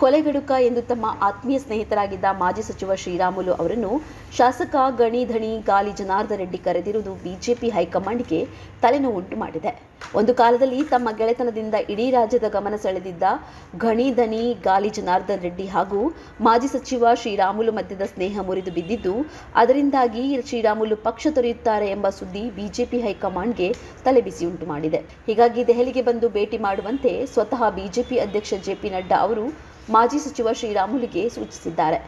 ಕೊಲೆಗಡುಕ ಎಂದು ತಮ್ಮ ಆತ್ಮೀಯ ಸ್ನೇಹಿತರಾಗಿದ್ದ ಮಾಜಿ ಸಚಿವ ಶ್ರೀರಾಮುಲು ಅವರನ್ನು ಶಾಸಕ ಗಣಿ ಧಣಿ ಗಾಲಿ ಜನಾರ್ದ ರೆಡ್ಡಿ ಕರೆದಿರುವುದು ಬಿಜೆಪಿ ಹೈಕಮಾಂಡ್ಗೆ ತಲೆನೋವುಂಟು ಮಾಡಿದೆ. ಒಂದು ಕಾಲದಲ್ಲಿ ತಮ್ಮ ಗೆಳೆತನದಿಂದ ಇಡೀ ರಾಜ್ಯದ ಗಮನ ಸೆಳೆದಿದ್ದ ಗಣಿ ಧಣಿ ಗಾಲಿ ಜನಾರ್ದನ್ ರೆಡ್ಡಿ ಹಾಗೂ ಮಾಜಿ ಸಚಿವ ಶ್ರೀರಾಮುಲು ಮಧ್ಯದ ಸ್ನೇಹ ಮುರಿದು ಬಿದ್ದಿದ್ದು, ಅದರಿಂದಾಗಿ ಶ್ರೀರಾಮುಲು ಪಕ್ಷ ತೊರೆಯುತ್ತಾರೆ ಎಂಬ ಸುದ್ದಿ ಬಿಜೆಪಿ ಹೈಕಮಾಂಡ್ಗೆ ತಲೆಬಿಸಿ ಉಂಟು ಮಾಡಿದೆ. ಹೀಗಾಗಿ ದೆಹಲಿಗೆ ಬಂದು ಭೇಟಿ ಮಾಡುವಂತೆ ಸ್ವತಃ ಬಿಜೆಪಿ ಅಧ್ಯಕ್ಷ ಜೆಪಿ ನಡ್ಡಾ ಅವರು ಮಾಜಿ ಸಚಿವ ಶ್ರೀರಾಮುಲಿಗೆ ಸೂಚಿಸಿದ್ದಾರೆ.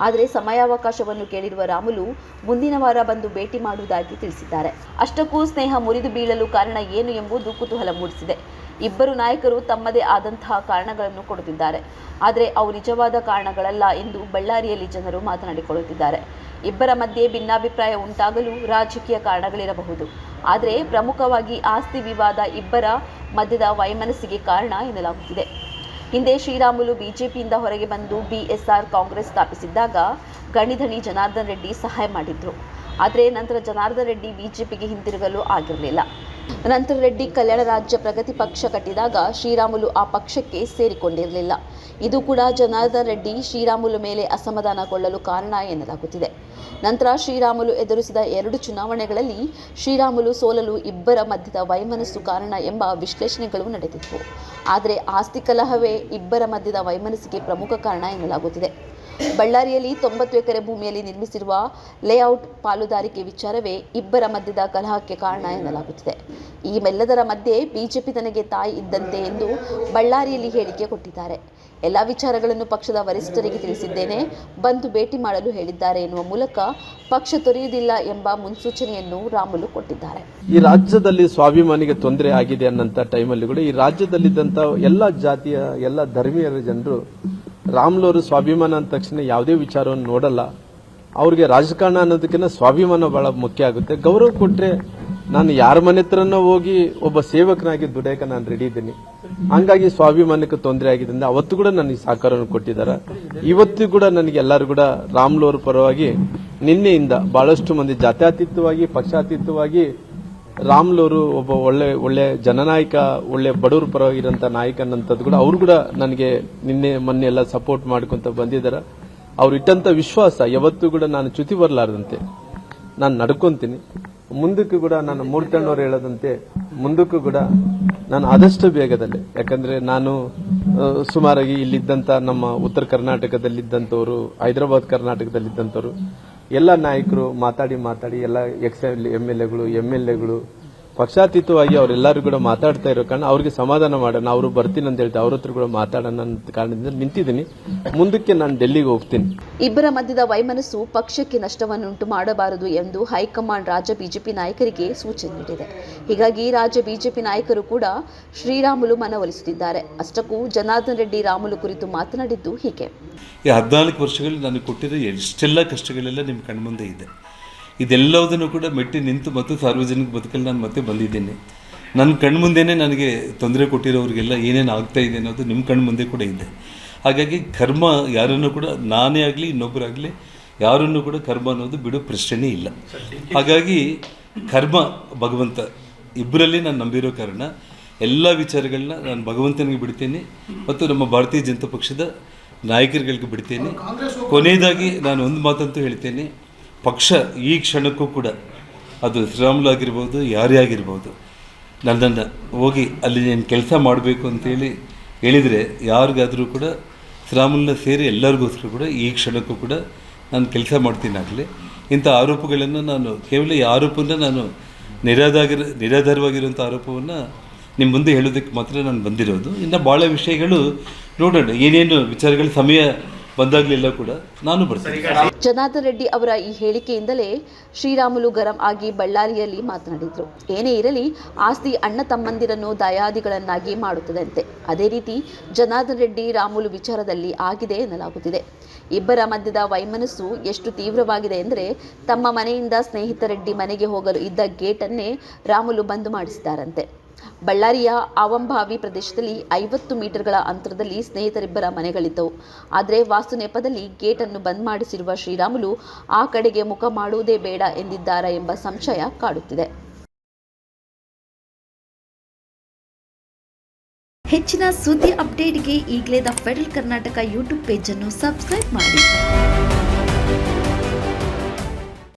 ಆದರೆ ಸಮಯಾವಕಾಶವನ್ನು ಕೇಳಿರುವ ರಾಮುಲು ಮುಂದಿನ ವಾರ ಬಂದು ಭೇಟಿ ಮಾಡುವುದಾಗಿ ತಿಳಿಸಿದ್ದಾರೆ. ಅಷ್ಟಕ್ಕೂ ಸ್ನೇಹ ಮುರಿದು ಬೀಳಲು ಕಾರಣ ಏನು ಎಂಬುದು ಕುತೂಹಲ ಮೂಡಿಸಿದೆ. ಇಬ್ಬರು ನಾಯಕರು ತಮ್ಮದೇ ಆದಂತಹ ಕಾರಣಗಳನ್ನು ಕೊಡುತ್ತಿದ್ದಾರೆ. ಆದರೆ ಅವು ನಿಜವಾದ ಕಾರಣಗಳಲ್ಲ ಎಂದು ಬಳ್ಳಾರಿಯಲ್ಲಿ ಜನರು ಮಾತನಾಡಿಕೊಳ್ಳುತ್ತಿದ್ದಾರೆ. ಇಬ್ಬರ ಮಧ್ಯೆ ಭಿನ್ನಾಭಿಪ್ರಾಯ ಉಂಟಾಗಲು ರಾಜಕೀಯ ಕಾರಣಗಳಿರಬಹುದು. ಆದರೆ ಪ್ರಮುಖವಾಗಿ ಆಸ್ತಿ ವಿವಾದ ಇಬ್ಬರ ಮಧ್ಯದ ವೈಮನಸ್ಸಿಗೆ ಕಾರಣ ಎನ್ನಲಾಗುತ್ತಿದೆ. ಹಿಂದೆ ಶ್ರೀರಾಮುಲು ಬಿಜೆಪಿಯಿಂದ ಹೊರಗೆ ಬಂದು ಬಿಎಸ್ಆರ್ ಕಾಂಗ್ರೆಸ್ ಸ್ಥಾಪಿಸಿದ್ದಾಗ ಗಣಿಧಣಿ ಜನಾರ್ದನ್ ರೆಡ್ಡಿ ಸಹಾಯ ಮಾಡಿದ್ರು. ಆದರೆ ನಂತರ ಜನಾರ್ದನ್ ರೆಡ್ಡಿ ಬಿಜೆಪಿಗೆ ಹಿಂತಿರುಗಲು ಆಗಿರಲಿಲ್ಲ. ನಂತರ ರೆಡ್ಡಿ ಕಲ್ಯಾಣ ರಾಜ್ಯ ಪ್ರಗತಿ ಪಕ್ಷ ಕಟ್ಟಿದಾಗ ಶ್ರೀರಾಮುಲು ಆ ಪಕ್ಷಕ್ಕೆ ಸೇರಿಕೊಂಡಿರಲಿಲ್ಲ. ಇದು ಕೂಡ ಜನಾರ್ದನ್ ರೆಡ್ಡಿ ಶ್ರೀರಾಮುಲು ಮೇಲೆ ಅಸಮಾಧಾನಗೊಳ್ಳಲು ಕಾರಣ ಎನ್ನಲಾಗುತ್ತಿದೆ. ನಂತರ ಶ್ರೀರಾಮುಲು ಎದುರಿಸಿದ ಎರಡು ಚುನಾವಣೆಗಳಲ್ಲಿ ಶ್ರೀರಾಮುಲು ಸೋಲಲು ಇಬ್ಬರ ಮಧ್ಯದ ವೈಮನಸ್ಸು ಕಾರಣ ಎಂಬ ವಿಶ್ಲೇಷಣೆಗಳು ನಡೆದಿತ್ತು ಆದರೆ ಆಸ್ತಿ ಕಲಹವೇ ಇಬ್ಬರ ಮಧ್ಯದ ವೈಮನಸ್ಸಿಗೆ ಪ್ರಮುಖ ಕಾರಣ ಎನ್ನಲಾಗುತ್ತಿದೆ. ಬಳ್ಳಾರಿಯಲ್ಲಿ ತೊಂಬತ್ತು ಎಕರೆ ಭೂಮಿಯಲ್ಲಿ ನಿರ್ಮಿಸಿರುವ ಲೇಔಟ್ ಪಾಲುದಾರಿಕೆ ವಿಚಾರವೇ ಇಬ್ಬರ ಮಧ್ಯದ ಕಲಹಕ್ಕೆ ಕಾರಣ ಎನ್ನಲಾಗುತ್ತಿದೆ. ಈ ಮೆಲ್ಲದರ ಮಧ್ಯೆ ಬಿಜೆಪಿ ತನಗೆ ತಾಯಿ ಇದ್ದಂತೆ ಎಂದು ಬಳ್ಳಾರಿಯಲ್ಲಿ ಹೇಳಿಕೆ ಕೊಟ್ಟಿದ್ದಾರೆ. ಎಲ್ಲ ವಿಚಾರಗಳನ್ನು ಪಕ್ಷದ ವರಿಷ್ಠರಿಗೆ ತಿಳಿಸಿದ್ದೇನೆ. ಬಂದು ಭೇಟಿ ಮಾಡಲು ಹೇಳಿದ್ದಾರೆ ಎನ್ನುವ ಮೂಲಕ ಪಕ್ಷ ತೊರೆಯುವುದಿಲ್ಲ ಎಂಬ ಮುನ್ಸೂಚನೆಯನ್ನು ರಾಮುಲು ಕೊಟ್ಟಿದ್ದಾರೆ. ಈ ರಾಜ್ಯದಲ್ಲಿ ಸ್ವಾಭಿಮಾನಿಗೆ ತೊಂದರೆ ಆಗಿದೆ ಅನ್ನಂತ ಟೈಮಲ್ಲಿ ಕೂಡ ಈ ರಾಜ್ಯದಲ್ಲಿದ್ದಂತ ಎಲ್ಲ ಜಾತಿಯ, ಎಲ್ಲ ಧರ್ಮೀಯರ ಜನರು ರಾಮ್ಲವರು ಸ್ವಾಭಿಮಾನ ಅಂದ ತಕ್ಷಣ ಯಾವುದೇ ವಿಚಾರವನ್ನು ನೋಡಲ್ಲ. ಅವ್ರಿಗೆ ರಾಜಕಾರಣ ಅನ್ನೋದಕ್ಕಿಂತ ಸ್ವಾಭಿಮಾನ ಬಹಳ ಮುಖ್ಯ ಆಗುತ್ತೆ. ಗೌರವ ಕೊಟ್ಟರೆ ನಾನು ಯಾರ ಮನೆ ಹತ್ರನ ಹೋಗಿ ಒಬ್ಬ ಸೇವಕನಾಗಿ ದುಡಿಯಕ್ಕೆ ನಾನು ರೆಡಿ ಇದ್ದೀನಿ. ಹಂಗಾಗಿ ಸ್ವಾಭಿಮಾನಕ್ಕೆ ತೊಂದರೆ ಆಗಿದ್ದರಿಂದ ಅವತ್ತು ಕೂಡ ನನಗೆ ಸಹಕಾರವನ್ನು ಕೊಟ್ಟಿದ್ದಾರೆ. ಇವತ್ತು ಕೂಡ ನನಗೆ ಎಲ್ಲರೂ ಕೂಡ ರಾಮ್ಲೋರ್ ಪರವಾಗಿ ನಿನ್ನೆಯಿಂದ ಬಹಳಷ್ಟು ಮಂದಿ ಜಾತ್ಯಾತೀತವಾಗಿ, ಪಕ್ಷಾತೀತವಾಗಿ ರಾಮ್ಲವರು ಒಬ್ಬ ಒಳ್ಳೆ ಒಳ್ಳೆ ಜನನಾಯಕ, ಒಳ್ಳೆ ಬಡವರ ಪರವಾಗಿರೋಂಥ ನಾಯಕನಂತದ್ದು ಕೂಡ ಅವರು ಕೂಡ ನನಗೆ ನಿನ್ನೆ, ಮೊನ್ನೆ ಎಲ್ಲ ಸಪೋರ್ಟ್ ಮಾಡ್ಕೊಂತ ಬಂದಿದ್ದಾರೆ ಅವ್ರು ಇಟ್ಟಂತ ವಿಶ್ವಾಸ ಯಾವತ್ತೂ ಕೂಡ ನಾನು ಚ್ಯುತಿ ಬರಲಾರದಂತೆ. ನಾನು ನಡ್ಕೊಂತೀನಿ. ಮುಂದಕ್ಕೂ ಕೂಡ ನಾನು ಮೂರ್ತಣ್ಣವ್ರು ಹೇಳದಂತೆ ಮುಂದಕ್ಕೂ ಕೂಡ ನಾನು ಆದಷ್ಟು ಬೇಗದಲ್ಲಿ. ಯಾಕಂದ್ರೆ ನಾನು ಸುಮಾರಾಗಿ ಇಲ್ಲಿದ್ದಂತ ನಮ್ಮ ಉತ್ತರ ಕರ್ನಾಟಕದಲ್ಲಿದ್ದಂಥವ್ರು, ಹೈದರಾಬಾದ್ ಕರ್ನಾಟಕದಲ್ಲಿದ್ದಂಥವ್ರು ಎಲ್ಲ ನಾಯಕರು ಮಾತಾಡಿ ಮಾತಾಡಿ ಎಲ್ಲ ಎಕ್ಸ್ ಎಂ ಎಲ್ ಎಗಳು ಎಂ ಎಲ್ ಎಗಳು ಪಕ್ಷಾತೀತವಾಗಿ ಅವರೆಲ್ಲರೂ ಕೂಡ ಮಾತಾಡ್ತಾ ಇರೋ ಕಾರಣ ಅವ್ರಿಗೆ ಸಮಾಧಾನ ಮಾಡೋಣ ಅವರು ಬರ್ತೀನಿ ಅಂತ ಹೇಳ್ತಾರೆ ಅವ್ರ ಹತ್ರ ಕೂಡ ಮಾತಾಡೋಣ ಅಂತ ಕಾರಣದಿಂದ ನಿಂತಿದ್ದೀನಿ. ಮುಂದಕ್ಕೆ ನಾನು ಡೆಲ್ಲಿಗೆ ಹೋಗ್ತೀನಿ. ಇಬ್ಬರ ಮಧ್ಯದ ವೈಮನಸ್ಸು ಪಕ್ಷಕ್ಕೆ ನಷ್ಟವನ್ನುಂಟು ಮಾಡಬಾರದು ಎಂದು ಹೈಕಮಾಂಡ್ ರಾಜ್ಯ ಬಿಜೆಪಿ ನಾಯಕರಿಗೆ ಸೂಚನೆ ನೀಡಿದೆ. ಹೀಗಾಗಿ ರಾಜ್ಯ ಬಿಜೆಪಿ ನಾಯಕರು ಕೂಡ ಶ್ರೀರಾಮುಲು ಮನವೊಲಿಸುತ್ತಿದ್ದಾರೆ. ಅಷ್ಟಕ್ಕೂ ಜನಾರ್ದನ್ ರೆಡ್ಡಿ ರಾಮುಲು ಕುರಿತು ಮಾತನಾಡಿದ್ದು ಹೀಗೆ. ಈ ಹದಿನಾಲ್ಕು ವರ್ಷಗಳಲ್ಲಿ ನನಗೆ ಕೊಟ್ಟಿರೋ ಎಷ್ಟೆಲ್ಲ ಕಷ್ಟಗಳೆಲ್ಲ ನಿಮ್ಮ ಕಣ್ಮುಂದೆ ಇದೆ. ಇದೆಲ್ಲವುದನ್ನು ಕೂಡ ಮೆಟ್ಟಿ ನಿಂತು ಮತ್ತು ಸಾರ್ವಜನಿಕ ಬದುಕಲ್ಲಿ ನಾನು ಮತ್ತೆ ಬಂದಿದ್ದೇನೆ. ನನ್ನ ಕಣ್ಮುಂದೆನೇ ನನಗೆ ತೊಂದರೆ ಕೊಟ್ಟಿರೋರಿಗೆಲ್ಲ ಏನೇನು ಆಗ್ತಾ ಇದೆ ಅನ್ನೋದು ನಿಮ್ಮ ಕಣ್ಮುಂದೆ ಕೂಡ ಇದೆ. ಹಾಗಾಗಿ ಕರ್ಮ ಯಾರನ್ನು ಕೂಡ, ನಾನೇ ಆಗಲಿ ಇನ್ನೊಬ್ಬರಾಗಲಿ ಯಾರನ್ನು ಕೂಡ ಕರ್ಮ ಅನ್ನೋದು ಬಿಡೋ ಪ್ರಶ್ನೆ ಇಲ್ಲ. ಹಾಗಾಗಿ ಕರ್ಮ, ಭಗವಂತ ಇಬ್ಬರಲ್ಲಿ ನಾನು ನಂಬಿರೋ ಕಾರಣ ಎಲ್ಲ ವಿಚಾರಗಳನ್ನ ನಾನು ಭಗವಂತನಿಗೆ ಬಿಡ್ತೇನೆ ಮತ್ತು ನಮ್ಮ ಭಾರತೀಯ ಜನತಾ ಪಕ್ಷದ ನಾಯಕರುಗಳಿಗೆ ಬಿಡ್ತೇನೆ. ಕೊನೆಯದಾಗಿ ನಾನು ಒಂದು ಮಾತಂತೂ ಹೇಳ್ತೇನೆ. ಪಕ್ಷ ಈ ಕ್ಷಣಕ್ಕೂ ಕೂಡ ಅದು ಶ್ರೀರಾಮುಲು ಆಗಿರ್ಬೋದು ಯಾರೇ ಆಗಿರ್ಬೋದು ನನ್ನನ್ನು ಹೋಗಿ ಅಲ್ಲಿ ನೀನು ಕೆಲಸ ಮಾಡಬೇಕು ಅಂತೇಳಿ ಹೇಳಿದರೆ ಯಾರಿಗಾದರೂ ಕೂಡ ಶ್ರೀರಾಮುಲನ್ನ ಸೇರಿ ಎಲ್ಲರಿಗೋಸ್ಕರ ಕೂಡ ಈ ಕ್ಷಣಕ್ಕೂ ಕೂಡ ನಾನು ಕೆಲಸ ಮಾಡ್ತೀನಿ ಆಗಲಿ. ಇಂಥ ಆರೋಪಗಳನ್ನು ನಾನು ಕೇವಲ ಈ ಆರೋಪನ ನಾನು ನಿರಾಧಾಗಿರ, ನಿರಾಧಾರವಾಗಿರುವಂಥ ಆರೋಪವನ್ನು ನಿಮ್ಮ ಮುಂದೆ ಹೇಳೋದಕ್ಕೆ ಮಾತ್ರ ನಾನು ಬಂದಿರೋದು. ಇನ್ನು ಭಾಳ ವಿಷಯಗಳು ನೋಡೋಣ, ಏನೇನು ವಿಚಾರಗಳು ಸಮಯ ಬಂದಾಗಲೆಲ್ಲ ಕೂಡ ನಾನು ಬರ್ತೀನಿ. ಜನಾರ್ದನ್ ರೆಡ್ಡಿ ಅವರ ಈ ಹೇಳಿಕೆಯಿಂದಲೇ ಶ್ರೀರಾಮುಲು ಗರಂ ಆಗಿ ಬಳ್ಳಾರಿಯಲ್ಲಿ ಮಾತನಾಡಿದರು. ಏನೇ ಇರಲಿ ಆಸ್ತಿ ಅಣ್ಣ ತಮ್ಮಂದಿರನ್ನು ದಯಾದಿಗಳನ್ನಾಗಿ ಮಾಡುತ್ತದಂತೆ. ಅದೇ ರೀತಿ ಜನಾರ್ದನ್ ರೆಡ್ಡಿ ರಾಮುಲು ವಿಚಾರದಲ್ಲಿ ಆಗಿದೆ ಎನ್ನಲಾಗುತ್ತಿದೆ. ಇಬ್ಬರ ಮಧ್ಯದ ವೈಮನಸ್ಸು ಎಷ್ಟು ತೀವ್ರವಾಗಿದೆ ಎಂದರೆ ತಮ್ಮ ಮನೆಯಿಂದ ಸ್ನೇಹಿತ ರೆಡ್ಡಿ ಮನೆಗೆ ಹೋಗಲು ಇದ್ದ ಗೇಟನ್ನೇ ರಾಮುಲು ಬಂದ್ ಮಾಡಿಸಿದ್ದಾರಂತೆ. ಬಳ್ಳಾರಿಯ ಆವಂಭಾವಿ ಪ್ರದೇಶದಲ್ಲಿ ಐವತ್ತು ಮೀಟರ್ಗಳ ಅಂತರದಲ್ಲಿ ಸ್ನೇಹಿತರಿಬ್ಬರ ಮನೆಗಳಿದ್ದವು. ಆದರೆ ವಾಸ್ತು ನೆಪದಲ್ಲಿ ಗೇಟನ್ನು ಬಂದ್ ಮಾಡಿಸಿರುವ ಶ್ರೀರಾಮುಲು, ಆ ಕಡೆಗೆ ಮುಖ ಮಾಡುವುದೇ ಬೇಡ ಎಂದಿದ್ದಾರೆ ಎಂಬ ಸಂಶಯ ಕಾಡುತ್ತಿದೆ. ಹೆಚ್ಚಿನ ಸುದ್ದಿ ಅಪ್ಡೇಟ್ಗೆ ಈಗಲೇ ದ ಫೆಡರಲ್ ಕರ್ನಾಟಕ ಯೂಟ್ಯೂಬ್ ಪೇಜನ್ನು ಸಬ್ಸ್ಕ್ರೈಬ್ ಮಾಡಿ.